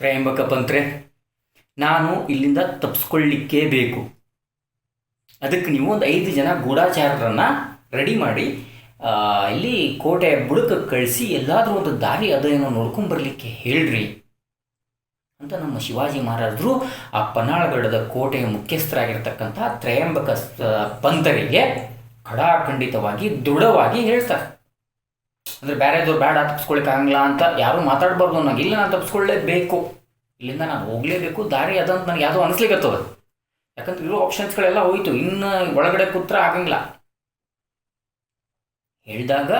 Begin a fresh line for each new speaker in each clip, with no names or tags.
ತ್ರಯಂಬಕ ಪಂತ್ರೆ. ನಾನು ಇಲ್ಲಿಂದ ತಪ್ಪಿಸ್ಕೊಳ್ಳಿಕ್ಕೇ ಬೇಕು. ಅದಕ್ಕೆ ನೀವು ಒಂದು ಐದು ಜನ ಗೂಢಾಚಾರರನ್ನು ರೆಡಿ ಮಾಡಿ ಇಲ್ಲಿ ಕೋಟೆ ಬುಡಕಕ್ಕೆ ಕಳಿಸಿ ಎಲ್ಲಾದರೂ ಒಂದು ದಾರಿ ಅದೇನೋ ನೋಡ್ಕೊಂಬರ್ಲಿಕ್ಕೆ ಹೇಳ್ರಿ ಅಂತ ನಮ್ಮ ಶಿವಾಜಿ ಮಹಾರಾಜರು ಆ ಪನ್ನಾಳಗಡದ ಕೋಟೆಯ ಮುಖ್ಯಸ್ಥರಾಗಿರ್ತಕ್ಕಂಥ ತ್ರಯಂಬಕ ಪಂತರಿಗೆ ಖಡಾಖಂಡಿತವಾಗಿ ದೃಢವಾಗಿ ಹೇಳ್ತಾರೆ. ಅಂದರೆ ಬೇರೆದವ್ರು ಬೇಡ ತಪ್ಪಿಸ್ಕೊಳಕ್ಕೆ ಆಗಂಗಿಲ್ಲ ಅಂತ ಯಾರೂ ಮಾತಾಡಬಾರ್ದು ನನಗೆ ಇಲ್ಲ, ನಾನು ತಪ್ಪಿಸ್ಕೊಳ್ಳೇಬೇಕು ಇಲ್ಲಿಂದ ನಾನು ಹೋಗಲೇಬೇಕು. ದಾರಿ ಅದಂತ ನನಗೆ ಯಾವುದೋ ಅನಿಸ್ಲಿಕ್ಕತ್ತದ ಯಾಕಂದ್ರೆ ಇರೋ ಆಪ್ಷನ್ಸ್ಗಳೆಲ್ಲ ಹೋಯ್ತು. ಇನ್ನು ಒಳಗಡೆ ಕೂತ್ರ ಆಗಂಗಿಲ್ಲ. ಹೇಳಿದಾಗ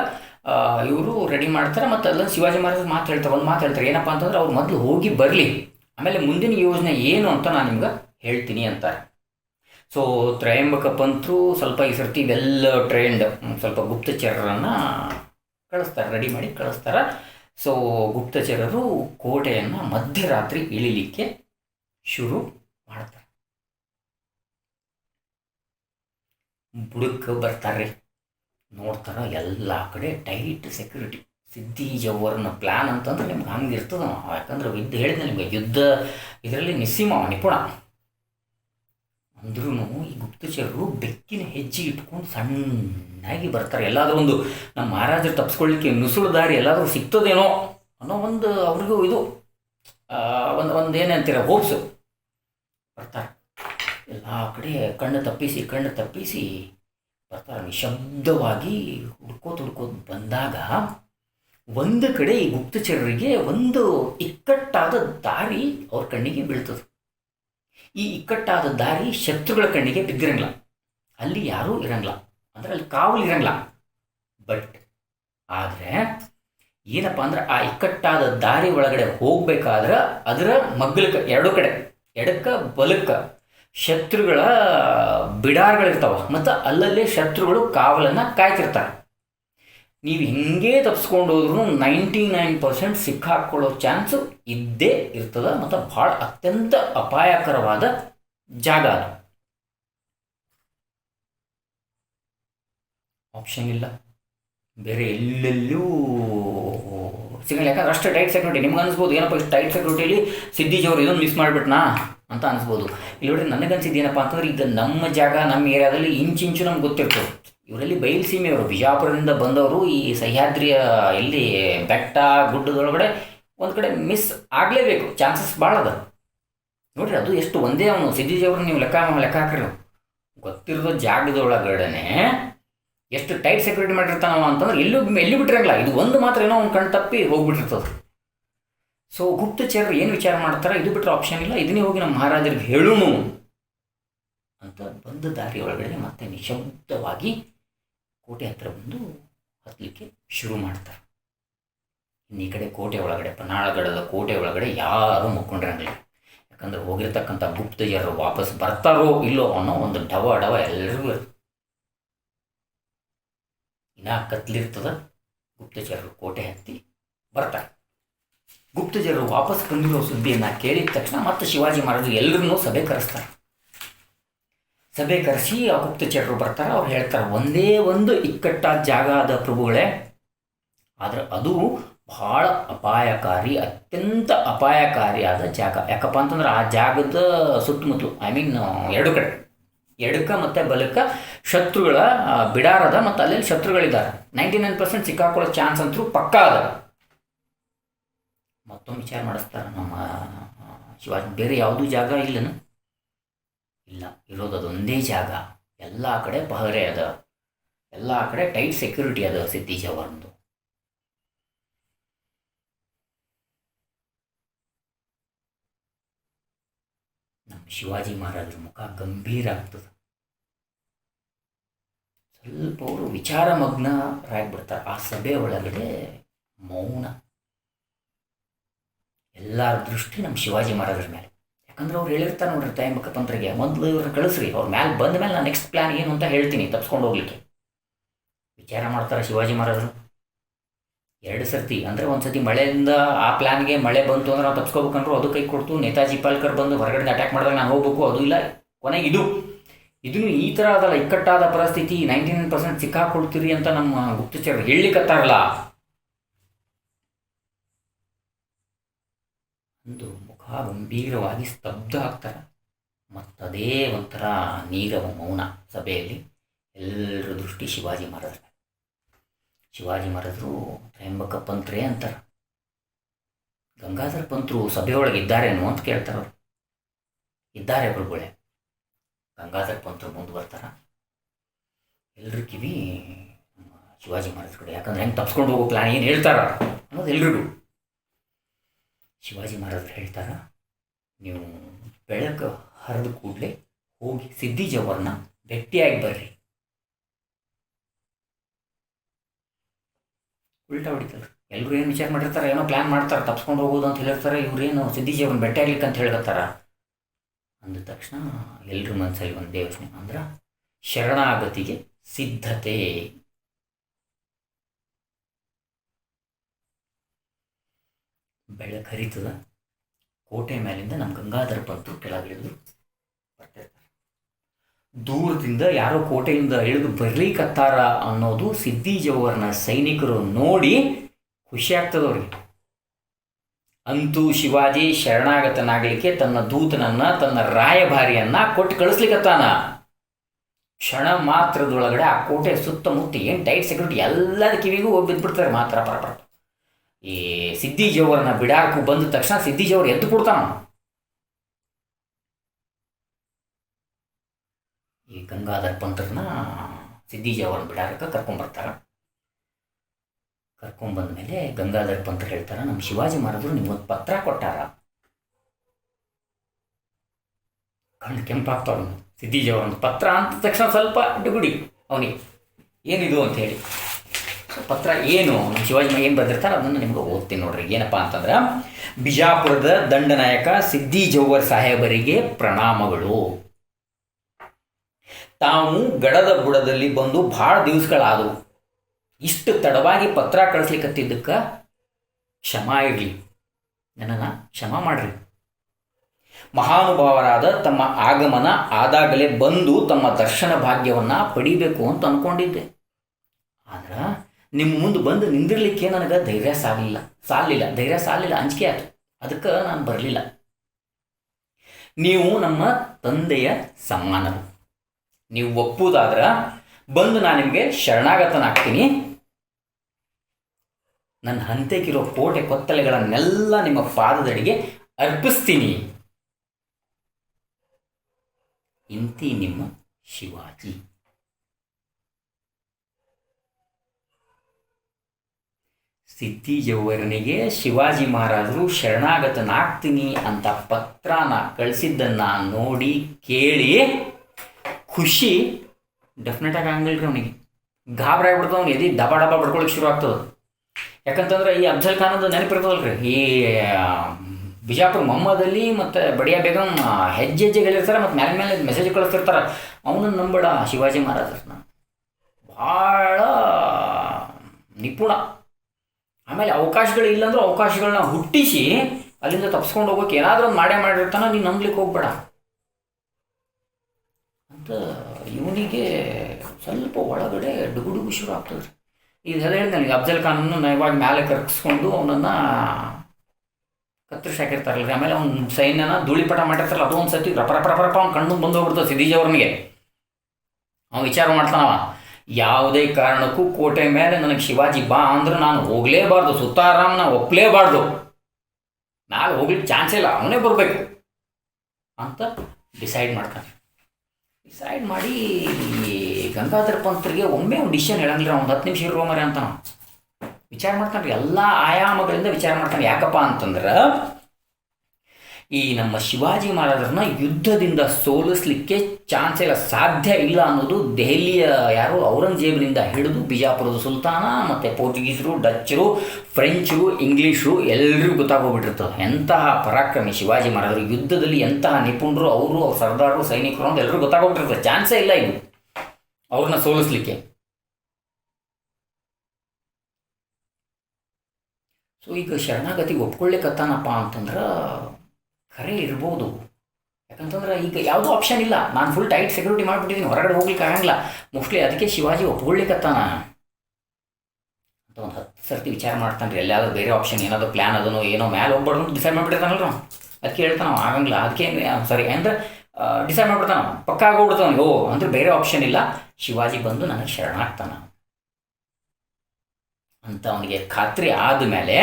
ಇವರು ರೆಡಿ ಮಾಡ್ತಾರೆ ಮತ್ತು ಅದನ್ನ ಶಿವಾಜಿ ಮಹಾರಾಜ್ ಮಾತು ಹೇಳ್ತಾರೆ, ಒಂದು ಮಾತು ಹೇಳ್ತಾರೆ. ಏನಪ್ಪ ಅಂತಂದ್ರೆ ಅವ್ರು ಮೊದಲು ಹೋಗಿ ಬರಲಿ. ಆಮೇಲೆ ಮುಂದಿನ ಯೋಜನೆ ಏನು ಅಂತ ನಾನು ನಿಮ್ಗೆ ಹೇಳ್ತೀನಿ ಅಂತಾರೆ. ಸೊ ತ್ರಯಂಬಕ ಪಂತ್ರು ಸ್ವಲ್ಪ ಈ ಸರ್ತಿ ವೆಲ್ ಟ್ರೈನ್ಡ್ ಸ್ವಲ್ಪ ಗುಪ್ತಚರರನ್ನು ಕಳಿಸ್ತಾರೆ ರೆಡಿ ಮಾಡಿ ಕಳಿಸ್ತಾರೆ. ಸೊ ಗುಪ್ತಚರರು ಕೋಟೆಯನ್ನು ಮಧ್ಯರಾತ್ರಿ ಇಳಿಲಿಕ್ಕೆ ಶುರು ಮಾಡ್ತಾರೆ. ಬುಡಕ್ಕೆ ಬರ್ತಾರೆ ನೋಡ್ತಾರ ಎಲ್ಲ ಕಡೆ ಟೈಟ್ ಸೆಕ್ಯೂರಿಟಿ ಸಿದ್ಧಿ ಜವ್ವರ್ನ ಪ್ಲ್ಯಾನ್ ಅಂತಂದ್ರೆ ನಿಮ್ಗೆ ಹಂಗೆ ಇರ್ತದ ಯಾಕಂದ್ರೆ ಯುದ್ಧ ಹೇಳಿದ್ರೆ ನಿಮಗೆ, ಯುದ್ಧ, ಇದರಲ್ಲಿ ನಿಸ್ಸೀಮ ನಿಪುಣ. ಅಂದ್ರೂ ಈ ಗುಪ್ತಚರರು ಬೆಕ್ಕಿನ ಹೆಜ್ಜೆ ಇಟ್ಕೊಂಡು ಸಣ್ಣಾಗಿ ಬರ್ತಾರೆ. ಎಲ್ಲಾದರೂ ಒಂದು ನಮ್ಮ ಮಹಾರಾಜರು ತಪ್ಪಿಸ್ಕೊಳ್ಳಿಕ್ಕೆ ನುಸುಳು ದಾರಿ ಎಲ್ಲಾದರೂ ಸಿಗ್ತದೇನೋ ಅನ್ನೋ ಒಂದು ಅವ್ರಿಗೂ ಇದು ಒಂದು ಒಂದು ಒಂದು ಅಂತೀರ ಹೋಪ್ಸು ಬರ್ತಾರೆ. ಎಲ್ಲ ಕಡೆ ಕಣ್ಣು ತಪ್ಪಿಸಿ ಕಣ್ಣು ತಪ್ಪಿಸಿ ಬರ್ತಾರೆ. ನಿಶಬ್ದವಾಗಿ ಹುಡ್ಕೋತ ಹುಡ್ಕೋತ ಬಂದಾಗ ಒಂದು ಕಡೆ ಈ ಗುಪ್ತಚರರಿಗೆ ಒಂದು ಇಕ್ಕಟ್ಟಾದ ದಾರಿ ಅವ್ರ ಕಣ್ಣಿಗೆ ಬೀಳ್ತದೆ. ಈ ಇಕ್ಕಟ್ಟಾದ ದಾರಿ ಶತ್ರುಗಳ ಕಣ್ಣಿಗೆ ಬಿದ್ದಿರಂಗಿಲ್ಲ. ಅಲ್ಲಿ ಯಾರೂ ಇರಂಗಿಲ್ಲ. ಅಂದರೆ ಅಲ್ಲಿ ಕಾವಲು ಇರಂಗಿಲ್ಲ. ಬಟ್ ಆದರೆ ಏನಪ್ಪ ಅಂದ್ರೆ ಆ ಇಕ್ಕಟ್ಟಾದ ದಾರಿ ಒಳಗಡೆ ಹೋಗ್ಬೇಕಾದ್ರೆ ಅದರ ಮಗ್ಲಕ್ಕೆ ಎರಡು ಕಡೆ, ಎಡಕ್ಕ, ಬಲಕ್ಕ ಶತ್ರುಗಳ ಬಿಡಾರ್ಗಳಿರ್ತಾವ. ಮತ್ತು ಅಲ್ಲಲ್ಲೇ ಶತ್ರುಗಳು ಕಾವಲನ್ನು ಕಾಯ್ತಿರ್ತಾರೆ. ನೀವು ಹಿಂಗೆ ತಪ್ಪಿಸ್ಕೊಂಡು ಹೋದ್ರೂ ನೈಂಟಿ ನೈನ್ ಪರ್ಸೆಂಟ್ ಸಿಕ್ಕಾಕೊಳ್ಳೋ ಚಾನ್ಸು ಇದ್ದೇ ಇರ್ತದ ಮತ್ತು ಭಾಳ ಅತ್ಯಂತ ಅಪಾಯಕರವಾದ ಜಾಗ ಅದು. ಆಪ್ಷನ್ ಇಲ್ಲ. ಬೇರೆ ಎಲ್ಲೆಲ್ಲೂ ಸಿಗಲ್ಲ. ಯಾಕಂದ್ರೆ ಅಷ್ಟು ಟೈಟ್ ಸೆಕ್ಯೂರಿಟಿ ನಿಮ್ಗೆ ಅನಿಸ್ಬೋದು, ಏನಪ್ಪ ಇಷ್ಟು ಟೈಟ್ ಸೆಕ್ಯೂರಿಟಿಲಿ ಸಿದ್ದಿಜವ್ರು ಇದೊಂದು ಮಿಸ್ ಮಾಡಿಬಿಟ್ನಾ ಅಂತ ಅನಿಸ್ಬೋದು. ಇಲ್ಲಿ ನೋಡ್ರಿ, ನನಗನ್ಸಿದ್ದು ಏನಪ್ಪ ಅಂತಂದ್ರೆ, ಈಗ ನಮ್ಮ ಜಾಗ, ನಮ್ಮ ಏರಿಯಾದಲ್ಲಿ ಇಂಚಿಂಚು ನಮ್ಗೆ ಗೊತ್ತಿರ್ತದೆ. ಇವರಲ್ಲಿ ಬಯಲುಸೀಮೆಯವರು ಬಿಜಾಪುರದಿಂದ ಬಂದವರು ಈ ಸಹ್ಯಾದ್ರಿಯ ಇಲ್ಲಿ ಬೆಟ್ಟ, ಗುಡ್ಡದೊಳಗಡೆ ಒಂದು ಕಡೆ ಮಿಸ್ ಆಗಲೇಬೇಕು. ಚಾನ್ಸಸ್ ಭಾಳ ಅದ ನೋಡಿರಿ, ಅದು ಎಷ್ಟು ಒಂದೇ ಅವನು. ಸಿದ್ದಿಜಿಯವರು ನೀವು ಲೆಕ್ಕ ಲೆಕ್ಕ ಹಾಕ್ರಿ ನೀವು ಗೊತ್ತಿರೋದು ಜಾಗದೊಳಗಡೆನೆ ಎಷ್ಟು ಟೈಟ್ ಸೆಕ್ಯೂರಿಟಿ ಮಾಡಿರ್ತಾನವ ಅಂತಂದ್ರೆ ಎಲ್ಲೂ ಎಲ್ಲಿ ಬಿಟ್ಟಿರಂಗಿಲ್ಲ. ಇದು ಒಂದು ಮಾತ್ರ ಏನೋ ಒಂದು ಕಣ್ ತಪ್ಪಿ ಹೋಗ್ಬಿಟ್ಟಿರ್ತದೆ ಸೊ ಗುಪ್ತಚರರು ಏನು ವಿಚಾರ ಮಾಡ್ತಾರೆ? ಇದು ಬಿಟ್ಟರೆ ಆಪ್ಷನ್ ಇಲ್ಲ. ಇದನ್ನೇ ಹೋಗಿ ನಮ್ಮ ಮಹಾರಾಜರಿಗೆ ಹೇಳೋಣ ಅಂತ ಬಂದ ದಾರಿ ಒಳಗಡೆ ಮತ್ತೆ ನಿಶಬ್ದವಾಗಿ ಕೋಟೆ ಹತ್ರ ಬಂದು ಹತ್ತಲಿಕ್ಕೆ ಶುರು ಮಾಡ್ತಾರೆ. ಇನ್ನು ಈ ಕಡೆ ಕೋಟೆ ಒಳಗಡೆ ಪನ್ನಾಳಗಡದ ಕೋಟೆ ಒಳಗಡೆ ಯಾರೂ ಮುಕ್ಕೊಂಡಿರಂಗಿಲ್ಲ. ಯಾಕಂದ್ರೆ ಹೋಗಿರ್ತಕ್ಕಂಥ ಗುಪ್ತಚರರು ವಾಪಸ್ ಬರ್ತಾರೋ ಇಲ್ಲೋ ಅನ್ನೋ ಒಂದು ಡವ ಡವ ಎಲ್ಲರಿಗೂ ಇರ್ತದೆ ಇನ್ನ ಕತ್ಲಿರ್ತದ ಗುಪ್ತಚರರು ಕೋಟೆ ಹತ್ತಿ ಬರ್ತಾರೆ. ಗುಪ್ತಚರರು ವಾಪಸ್ ಬಂದಿರೋ ಸುದ್ದಿಯನ್ನು ಕೇಳಿದ ತಕ್ಷಣ ಮತ್ತೆ ಶಿವಾಜಿ ಮಹಾರಾಜರು ಎಲ್ಲರನ್ನೂ ಸಭೆ ಕರೆಸ್ತಾರೆ. ಸಭೆ ಕರೆಸಿ ಆ ಗುಪ್ತಚರರು ಬರ್ತಾರೆ, ಅವ್ರು ಹೇಳ್ತಾರೆ, ಒಂದೇ ಒಂದು ಇಕ್ಕಟ್ಟಾದ ಜಾಗ ಆದ ಪ್ರಭುಗಳೇ, ಆದರೆ ಅದು ಬಹಳ ಅಪಾಯಕಾರಿ, ಅತ್ಯಂತ ಅಪಾಯಕಾರಿಯಾದ ಜಾಗ. ಯಾಕಪ್ಪ ಅಂತಂದ್ರೆ ಆ ಜಾಗದ ಸುತ್ತಮುತ್ತಲು ಐ ಮೀನ್ ಎರಡು ಕಡೆ, ಎಡಕ ಮತ್ತು ಬಲಕ್ಕ ಶತ್ರುಗಳ ಬಿಡಾರದ ಮತ್ತು ಅಲ್ಲಿ ಶತ್ರುಗಳಿದ್ದಾರೆ ನೈಂಟಿ ನೈನ್ ಪರ್ಸೆಂಟ್ ಸಿಕ್ಕಾಕೊಳ್ಳೋ ಚಾನ್ಸ್ ಅಂತೂ ಪಕ್ಕಾ ಅದ. ಮತ್ತೊಂದು ವಿಚಾರ ಮಾಡಿಸ್ತಾರೆ ನಮ್ಮ ಶಿವಾಜಿ, ಬೇರೆ ಯಾವುದೂ ಜಾಗ ಇಲ್ಲನ? ಇಲ್ಲ ಇರೋದು ಅದೊಂದೇ ಜಾಗ. ಎಲ್ಲ ಕಡೆ ಪಹರೆ ಅದ. ಎಲ್ಲ ಕಡೆ ಟೈಟ್ ಸೆಕ್ಯೂರಿಟಿ ಅದ ಸಿದ್ದಿ ಜವಾರ್ದು ನಮ್ಮ ಶಿವಾಜಿ ಮಹಾರಾಜರ ಮುಖ ಗಂಭೀರ ಆಗ್ತದೆ. ಸ್ವಲ್ಪ ಅವರು ವಿಚಾರಮಗ್ನರಾಗ್ಬಿಡ್ತಾರೆ ಆ ಸಭೆ ಒಳಗಡೆ ಮೌನ. ಎಲ್ಲರ ದೃಷ್ಟಿ ನಮ್ಮ ಶಿವಾಜಿ ಮಹಾರಾಜರ ಮೇಲೆ. ಯಾಕಂದ್ರೆ ಅವ್ರು ಹೇಳಿರ್ತಾರೆ ನೋಡ್ರಿ ತಾಯಂಬಕ ತಂತ್ರಿಗೆ ಮೊದಲು ಇವ್ರನ್ನ ಕಳಿಸ್ರಿ. ಅವ್ರ ಮೇಲೆ ಬಂದ ಮೇಲೆ ನಾನು ನೆಕ್ಸ್ಟ್ ಪ್ಲ್ಯಾನ್ ಏನು ಅಂತ ಹೇಳ್ತೀನಿ, ತಪ್ಸ್ಕೊಂಡು ಹೋಗ್ಲಿಕ್ಕೆ. ವಿಚಾರ ಮಾಡ್ತಾರೆ ಶಿವಾಜಿ ಮಹಾರಾಜರು. ಎರಡು ಸರ್ತಿ, ಅಂದರೆ ಒಂದು ಸತಿ ಮಳೆಯಿಂದ ಆ ಪ್ಲ್ಯಾನ್ಗೆ ಮಳೆ ಬಂತು ಅಂದ್ರೆ ನಾವು ತಪ್ಸ್ಕೋಬೇಕಂದ್ರು ಅದು ಕೈ ಕೊಡ್ತು. ನೇತಾಜಿ ಪಾಲ್ಕರ್ ಬಂದು ಹೊರಗಡೆ ಅಟ್ಯಾಕ್ ಮಾಡಿದಾಗ ನಾನು ಹೋಗ್ಬೇಕು, ಅದು ಇಲ್ಲ. ಕೊನೆಗೆ ಇದು. ಇದನ್ನು ಈ ಥರ ಅದಲ್ಲ, ಇಕ್ಕಟ್ಟಾದ ಪರಿಸ್ಥಿತಿ. ನೈಂಟಿ ನೈನ್ ಪರ್ಸೆಂಟ್ ಸಿಕ್ಕಾಕೊಳ್ತೀರಿ ಅಂತ ನಮ್ಮ ಗುಪ್ತಚರ ಹೇಳಲಿಕ್ಕತ್ತಾರಲ್ಲ ಒಂದು ಮುಖ ಗಂಭೀರವಾಗಿ ಸ್ತಬ್ಧ ಆಗ್ತಾರೆ. ಮತ್ತದೇ ಒಂಥರ ನೀರವ ಮೌನ ಸಭೆಯಲ್ಲಿ ಎಲ್ಲರ ದೃಷ್ಟಿ ಶಿವಾಜಿ ಮಹಾರಾಜರ. ಶಿವಾಜಿ ಮಹಾರಾಜರು ತ್ರಯಂಬಕ ಪಂತ್ರೇ ಅಂತಾರೆ. ಗಂಗಾಧರ ಪಂತರು ಸಭೆಯೊಳಗೆ ಇದ್ದಾರೇನು ಅಂತ ಕೇಳ್ತಾರೆ ಅವರು. ಇದ್ದಾರೆ ಗುರುಗಳೇ ಗಂಗಾಧರ ಪಂತರು ಮುಂದೆ ಬರ್ತಾರ. ಎಲ್ಲರ ಕಿವಿ ಶಿವಾಜಿ ಮಹಾರಾಜ್ ಕಡೆ. ಯಾಕಂದ್ರೆ ಹೆಂಗೆ ತಪ್ಸ್ಕೊಂಡು ಹೋಗೋ ಪ್ಲಾನ್ ಏನು ಹೇಳ್ತಾರ ಅನ್ನೋದು ಎಲ್ರಿಗೂ. ಶಿವಾಜಿ ಮಹಾರಾಜರು ಹೇಳ್ತಾರ, ನೀವು ಬೆಳಕು ಹರಿದ ಕೂಡಲೇ ಹೋಗಿ ಸಿದ್ಧಿಜವರನ್ನ ಭೇಟಿಯಾಗಿ ಬರ್ರಿ. ಉಲ್ಟಾ ಹೊಡಿತಾರೆ ಎಲ್ಲರೂ ಏನು ವಿಚಾರ ಮಾಡಿರ್ತಾರೆ, ಏನೋ ಪ್ಲ್ಯಾನ್ ಮಾಡ್ತಾರೆ, ತಪ್ಸ್ಕೊಂಡು ಹೋಗೋದು ಅಂತ ಹೇಳಿರ್ತಾರೆ ಇವ್ರೇನು ಸಿದ್ಧಿಜೀವನ ಬೆಟ್ಟ ಆಗ್ಲಿಕ್ಕೆ ಅಂತ ಹೇಳ್ಕತ್ತಾರ. ಅಂದ ತಕ್ಷಣ ಎಲ್ಲರ ಮನಸ್ಸಲ್ಲಿ ಒಂದು ಯೋಚನೆ ಅಂದ್ರೆ ಶರಣಾಗತಿಗೆ ಸಿದ್ಧತೆ. ಬೆಳಕು ಹರಿತದ ಕೋಟೆ ಮೇಲಿಂದ ನಮ್ಮ ಗಂಗಾಧರ ಪಂತರು ಕೆಳಗಿಳಿದು ಬರ್ತಿರ್ತಾರೆ ದೂರದಿಂದ ಯಾರೋ ಕೋಟೆಯಿಂದ ಇಳಿದು ಬರ್ಲಿಕತ್ತಾರ ಅನ್ನೋದು ಸಿದ್ದಿಜವರ್ನ ಸೈನಿಕರು ನೋಡಿ ಖುಷಿ ಆಗ್ತದೆ ಅವ್ರಿಗೆ. ಅಂತೂ ಶಿವಾಜಿ ಶರಣಾಗತನಾಗಲಿಕ್ಕೆ ತನ್ನ ದೂತನನ್ನ, ತನ್ನ ರಾಯಭಾರಿಯನ್ನ ಕೊಟ್ಟು ಕಳಿಸ್ಲಿಕ್ಕತ್ತಾನ ಕ್ಷಣ ಮಾತ್ರದೊಳಗಡೆ ಆ ಕೋಟೆ ಸುತ್ತಮುತ್ತ ಏನು ಟೈಟ್ ಸೆಕ್ಯೂರಿಟಿ ಎಲ್ಲದ ಕಿವಿಗೂ ಹೋಗಿ ಬಿದ್ದುಬಿಡ್ತಾರೆ ಮಾತ್ರ ಪರಪರ. ಈ ಸಿದ್ದಿಜವರನ್ನ ಬಿಡಾಕು ಬಂದ ತಕ್ಷಣ ಸಿದ್ದಿಜವರು ಎದ್ದು ಕೊಡ್ತಾನ ಈ ಗಂಗಾಧರ ಪಂತ್ರನ ಸಿದ್ದಿಜವರನ್ನ ಬಿಡಾರಕ್ಕೆ ಕರ್ಕೊಂಡ್ಬರ್ತಾರ ಕರ್ಕೊಂಬಂದ ಮೇಲೆ ಗಂಗಾಧರ್ ಪಂತ್ರ ಹೇಳ್ತಾರ ನಮ್ಮ ಶಿವಾಜಿ ಮಹಾರಾಜರು ನಿಮ್ಗೊಂದು ಪತ್ರ ಕೊಟ್ಟಾರ. ಕಣ್ಣು ಕೆಂಪಾಗ್ತಾವ ಸಿದ್ದಿಜವರೊಂದು ಪತ್ರ ಅಂತ ತಕ್ಷಣ ಸ್ವಲ್ಪ ಡುಗುಡಿ. ಅವನಿಗೆ, ಏನಿದು? ಅಂತ ಹೇಳಿ. ಪತ್ರ ಏನು ನಮ್ಮ ಶಿವಾಜಿ ಏನು ಬರೆದಿರ್ತಾರೆ ಅದನ್ನು ನಿಮ್ಗೆ ಓದ್ತೀನಿ ನೋಡ್ರಿ. ಏನಪ್ಪ ಅಂತಂದ್ರೆ, ಬಿಜಾಪುರದ ದಂಡನಾಯಕ ಸಿದ್ದಿ ಜೌವರ್ ಸಾಹೇಬರಿಗೆ ಪ್ರಣಾಮಗಳು. ತಾವು ಗಡದ ಬುಡದಲ್ಲಿ ಬಂದು ಭಾಳ ದಿವಸಗಳಾದವು ಇಷ್ಟು ತಡವಾಗಿ ಪತ್ರ ಕಳಿಸ್ಲಿಕ್ಕತ್ತಿದ್ದಕ್ಕೆ ಕ್ಷಮ ಇರಲಿ. ನನ್ನ ಕ್ಷಮ ಮಾಡ್ರಿ. ಮಹಾನುಭಾವರಾದ ತಮ್ಮ ಆಗಮನ ಆದಾಗಲೇ ಬಂದು ತಮ್ಮ ದರ್ಶನ ಭಾಗ್ಯವನ್ನು ಪಡಿಬೇಕು ಅಂತ ಅಂದ್ಕೊಂಡಿದ್ದೆ ಆದ್ರೆ ನಿಮ್ಮ ಮುಂದೆ ಬಂದು ನಿಂದಿರ್ಲಿಕ್ಕೆ ನನಗೆ ಧೈರ್ಯ ಸಾಲಿಲ್ಲ ಸಾಲಿಲ್ಲ ಧೈರ್ಯ ಸಾಲಿಲ್ಲ ಅಂಜಿಕೆ ಆಯಿತು. ಅದಕ್ಕೆ ನಾನು ಬರಲಿಲ್ಲ. ನೀವು ನಮ್ಮ ತಂದೆಯ ಸಮಾನರು ನೀವು ಒಪ್ಪುವುದಾದ್ರೆ ಬಂದು ನಾನು ನಿಮಗೆ ಶರಣಾಗತನಾಗ್ತೀನಿ ನನ್ನ ಹಂತೆಗಿರೋ ಕೋಟೆ ಕೊತ್ತಲೆಗಳನ್ನೆಲ್ಲ ನಿಮ್ಮ ಪಾದದಡಿಗೆ ಅರ್ಪಿಸ್ತೀನಿ. ಇಂತಿ ನಿಮ್ಮ ಶಿವಾಜಿ. ಸಿದ್ಧಿಜೌವರನಿಗೆ ಶಿವಾಜಿ ಮಹಾರಾಜರು ಶರಣಾಗತನಾಗ್ತೀನಿ ಅಂತ ಪತ್ರನ ಕಳಿಸಿದ್ದನ್ನ ನೋಡಿ ಕೇಳಿ ಖುಷಿ. ಡೆಫಿನೆಟಾಗಿ ಆಗಂಗಿಲ್ಲ ಅವನಿಗೆ. ಗಾಬರಿ ಆಗ್ಬಿಡ್ತಾವ ಅವ್ನು ಎದಿ ಡಬ ಡಬ ಬಡ್ಕೊಳಕ್ಕೆ ಶುರು ಆಗ್ತದೆ. ಯಾಕಂತಂದ್ರೆ ಈ ಅಫ್ಜಲ್ ಖಾನದ ನೆನಪಿರ್ತದಲ್ರಿ ಈ ಬಿಜಾಪುರ್ ಮೊಹಮ್ಮದಲ್ಲಿ ಮತ್ತು ಬಡಿಯಾ ಬೇಗಂ ಹೆಜ್ಜೆ ಹೆಜ್ಜೆಗೆ ಮತ್ತೆ ಮೇಲೆ ಮೇಲೆ ಮೆಸೇಜ್ ಕಳಿಸ್ತಿರ್ತಾರೆ. ಅವನನ್ನು ನಂಬಡ ಶಿವಾಜಿ ಮಹಾರಾಜರನ್ನ. ಭಾಳ ನಿಪುಣ. ಆಮೇಲೆ ಅವಕಾಶಗಳು ಇಲ್ಲಾಂದ್ರೂ ಅವಕಾಶಗಳನ್ನ ಹುಟ್ಟಿಸಿ ಅಲ್ಲಿಂದ ತಪ್ಸ್ಕೊಂಡು ಹೋಗೋಕೆ ಏನಾದರೂ ಒಂದು ಮಾಡೇ ಮಾಡಿರ್ತಾನ ನೀನು ನಂಬ್ಲಿಕ್ಕೆ ಹೋಗ್ಬೇಡ. ಅಂತ ಇವನಿಗೆ ಸ್ವಲ್ಪ ಒಳಗಡೆ ಡುಗುಡುಗು ಶುರು ಆಗ್ತದೆ ಇದೆಲ್ಲ ಹೇಳಿದೆ ನನಗೆ ಅಫ್ಜಲ್ ಖಾನನ್ನು ಇವಾಗ ಮೇಲೆ ಕರ್ಕಿಸ್ಕೊಂಡು ಅವನನ್ನು ಕತ್ತರಿಸಿ ಹಾಕಿರ್ತಾರಲ್ಲ ಆಮೇಲೆ ಅವ್ನ ಸೈನ್ಯನ ಧೂಳಿಪಟ ಮಾಡಿರ್ತಾರಲ್ಲ, ಅದು ಒಂದು ಸತಿ ರಪ ಅವ್ನ ಕಣ್ಣು ಬಂದು ಸಿದೀಜ್ ಸಿದ್ದೀಜವ್ರನಿಗೆ ಅವ್ನು ವಿಚಾರ ಮಾಡ್ತಾನವ. ಯಾವುದೇ ಕಾರಣಕ್ಕೂ ಕೋಟೆ ಮೇಲೆ ನನಗೆ ಶಿವಾಜಿ ಬಾ ಅಂದ್ರೆ ನಾನು ಹೋಗಲೇಬಾರ್ದು, ಸುತ್ತಾರಾಮ್ನ ಒಪ್ಪಲೇಬಾರ್ದು ನಾಳೆ ಹೋಗ್ಲಿಕ್ಕೆ ಚಾನ್ಸ್ ಇಲ್ಲ, ಅವನೇ ಬರಬೇಕು ಅಂತ ಡಿಸೈಡ್ ಮಾಡ್ತಾನೆ. ಡಿಸೈಡ್ ಮಾಡಿ ಗಂಗಾಧರ ಪಂತ್ರಿಗೆ ಒಮ್ಮೆ ಒಂದು ಡಿಸಿಷನ್ ಹೇಳಂಗಿಲ್ಲ, ಒಂದು ಹತ್ತು ನಿಮಿಷ ಇರುವ ಮರೆ ಅಂತ. ವಿಚಾರ ಮಾಡ್ತಾನೆ ಎಲ್ಲ ಆಯಾಮಗಳಿಂದ ವಿಚಾರ ಮಾಡ್ತಾನೆ. ಯಾಕಪ್ಪ ಅಂತಂದ್ರೆ ಈ ನಮ್ಮ ಶಿವಾಜಿ ಮಹಾರಾಜರನ್ನ ಯುದ್ಧದಿಂದ ಸೋಲಿಸ್ಲಿಕ್ಕೆ ಚಾನ್ಸ್ ಇಲ್ಲ ಸಾಧ್ಯ ಇಲ್ಲ ಅನ್ನೋದು ದೆಹಲಿಯ ಯಾರು ಔರಂಗಜೇಬನಿಂದ ಹಿಡಿದು ಬಿಜಾಪುರದ ಸುಲ್ತಾನ ಮತ್ತು ಪೋರ್ಚುಗೀಸರು, ಡಚ್ಚರು, ಫ್ರೆಂಚು, ಇಂಗ್ಲೀಷು ಎಲ್ಲರಿಗೂ ಗೊತ್ತಾಗೋಗ್ಬಿಟ್ಟಿರ್ತದೆ. ಎಂತಹ ಪರಾಕ್ರಮಿ ಶಿವಾಜಿ ಮಹಾರಾಜರು, ಯುದ್ಧದಲ್ಲಿ ಎಂತಹ ನಿಪುಣರು, ಅವರು, ಅವ್ರ ಸರ್ದಾರರು, ಸೈನಿಕರು ಅಂತ ಎಲ್ಲರೂ ಗೊತ್ತಾಗೋಗ್ಬಿಟ್ಟಿರ್ತದೆ. ಚಾನ್ಸೇ ಇಲ್ಲ ಇದು. ಅವ್ರನ್ನ ಸೋಲಿಸ್ಲಿಕ್ಕೆ. ಸೊ ಈಗ ಶರಣಾಗತಿ ಒಪ್ಕೊಳ್ಳಿಕತ್ತಾನಪ್ಪ ಅಂತಂದ್ರೆ ಖರೆ ಇರ್ಬೋದು. ಯಾಕಂತಂದ್ರೆ ಈಗ ಯಾವುದೂ ಆಪ್ಷನ್ ಇಲ್ಲ. ನಾನು ಫುಲ್ ಟೈಟ್ ಸೆಕ್ಯೂರಿಟಿ ಮಾಡಿಬಿಟ್ಟಿದ್ದೀನಿ ಹೊರಗಡೆ ಹೋಗ್ಲಿಕ್ಕೆ ಆಗಂಗಿಲ್ಲ. ಮೋಸ್ಟ್ಲಿ ಅದಕ್ಕೆ ಶಿವಾಜಿ ಒಪ್ಕೊಳ್ಳಿಕತ್ತಾನ. ಅಂತ ಒಂದು ಹತ್ತು ಸರ್ತಿ ವಿಚಾರ ಮಾಡ್ತಾನೆ ರೀ ಎಲ್ಲಾದ್ರೂ ಬೇರೆ ಆಪ್ಷನ್ ಏನಾದರೂ ಪ್ಲ್ಯಾನ್ ಅದನೋ ಏನೋ ಮ್ಯಾಲೆ ಹೋಗ್ಬಾರ್ದು ಅಂತ ಡಿಸೈಡ್ ಮಾಡಿಬಿಡ್ತಾನಲ್ಲ ನಾವು ಅದಕ್ಕೆ ಹೇಳ್ತಾನೆ ಆಗಂಗಿಲ್ಲ. ಅದಕ್ಕೆ ಸಾರಿ ಅಂದರೆ ಡಿಸೈಡ್ ಮಾಡ್ಬಿಡ್ತಾನ ಪಕ್ಕ ಆಗೋಗ್ಬಿಡ್ತಾನೆ ಓ, ಅಂದ್ರೆ ಬೇರೆ ಆಪ್ಷನ್ ಇಲ್ಲ. ಶಿವಾಜಿ ಬಂದು ನನಗೆ ಶರಣಾಗ್ತಾನ. ಅಂತ ಅವನಿಗೆ ಖಾತ್ರಿ ಆದಮೇಲೆ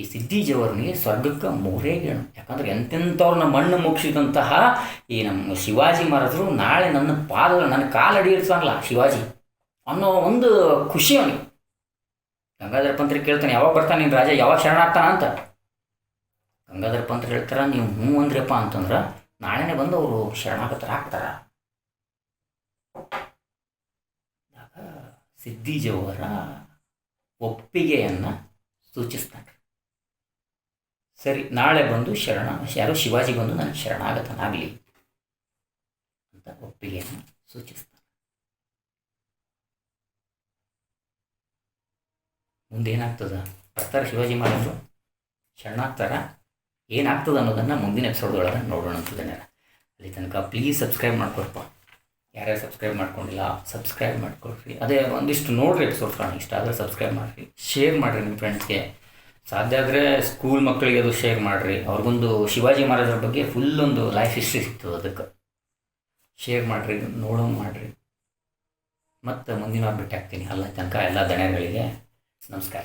ಈ ಸಿದ್ಧಿಜಿಯವರನಿಗೆ ಸ್ವರ್ಗಕ್ಕೆ ಮೂರೇ ಗೇಣು ಯಾಕಂದ್ರೆ ಎಂತೆಂಥವ್ರನ್ನ ಮಣ್ಣು ಮುಗಿಸಿದಂತಹ ಈ ನಮ್ಮ ಶಿವಾಜಿ ಮಹಾರಾಜರು ನಾಳೆ ನನ್ನ ಪಾದ ನನ್ನ ಕಾಲಡಿ ಇರ್ತಾನಲ್ಲ ಶಿವಾಜಿ ಅನ್ನೋ ಒಂದು ಖುಷಿ ಅವನಿಗೆ. ಗಂಗಾಧರ ಪಂತ್ರ ಕೇಳ್ತಾನೆ, ಯಾವಾಗ ಬರ್ತಾನೆ ನಿನ್ನ ರಾಜ? ಯಾವಾಗ ಶರಣಾಗ್ತಾನ ಅಂತ. ಗಂಗಾಧರ ಪಂತ್ರ ಹೇಳ್ತಾರ, ನೀವು ಹ್ಞೂ ಅಂದ್ರಪ್ಪ ಅಂತಂದ್ರೆ ನಾಳೆನೇ ಬಂದು ಅವರು ಶರಣಾಗತರ ಆಗ ಒಪ್ಪಿಗೆಯನ್ನ ಒಪ್ಪಿಗೆಯನ್ನು ಸೂಚಿಸ್ತಾನೆ. ಸರಿ, ನಾಳೆ ಬಂದು ಶರಣ, ಯಾರೋ ಶಿವಾಜಿ ಬಂದು ನಾನು ಶರಣಾಗತನಾಗಲಿ ಅಂತ ಒಪ್ಪಿಗೆಯನ್ನು ಸೂಚಿಸ್ತಾನೆ. ಮುಂದೇನಾಗ್ತದ? ಬರ್ತಾರ ಶಿವಾಜಿ ಮಾಡಿದ್ರು ಶರಣಾಗ್ತಾರ? ಏನಾಗ್ತದೆ ಅನ್ನೋದನ್ನು ಮುಂದಿನ ಎಪಿಸೋಡ್ ಒಳಗೆ ನೋಡೋಣ ಅಂತದೇನೆ ಅಲ್ಲಿ ತನಕ ಪ್ಲೀಸ್ ಸಬ್ಸ್ಕ್ರೈಬ್ ಮಾಡ್ಕೊಡ್ಪ ಯಾರ್ಯಾರು ಸಬ್ಸ್ಕ್ರೈಬ್ ಮಾಡ್ಕೊಂಡಿಲ್ಲ ಸಬ್ಸ್ಕ್ರೈಬ್ ಮಾಡ್ಕೊಡ್ರಿ ಅದೇ ಒಂದಿಷ್ಟು ನೋಡ್ರಿ ಎಪಿಸೋಡ್ ಇಷ್ಟ ಆದರೆ ಸಬ್ಸ್ಕ್ರೈಬ್ ಮಾಡಿರಿ ಶೇರ್ ಮಾಡಿರಿ ನಿಮ್ಮ ಫ್ರೆಂಡ್ಸ್ಗೆ ಸಾಧ್ಯ ಆದರೆ ಸ್ಕೂಲ್ ಮಕ್ಕಳಿಗೆ ಅದು ಶೇರ್ ಮಾಡಿರಿ. ಅವ್ರಿಗೊಂದು ಶಿವಾಜಿ ಮಹಾರಾಜರ ಬಗ್ಗೆ ಫುಲ್ ಒಂದು ಲೈಫ್ ಹಿಸ್ಟ್ರಿ ಸಿಗ್ತದೆ ಅದಕ್ಕೆ. ಶೇರ್ ಮಾಡಿರಿ ನೋಡೋ ಮಾಡಿರಿ. ಮತ್ತು ಮುಂದಿನ ಭೇಟಿ ಆಗ್ತೀನಿ ಅಲ್ಲ ತನಕ ಎಲ್ಲ ದಣಿಗಳಿಗೆ ನಮಸ್ಕಾರ.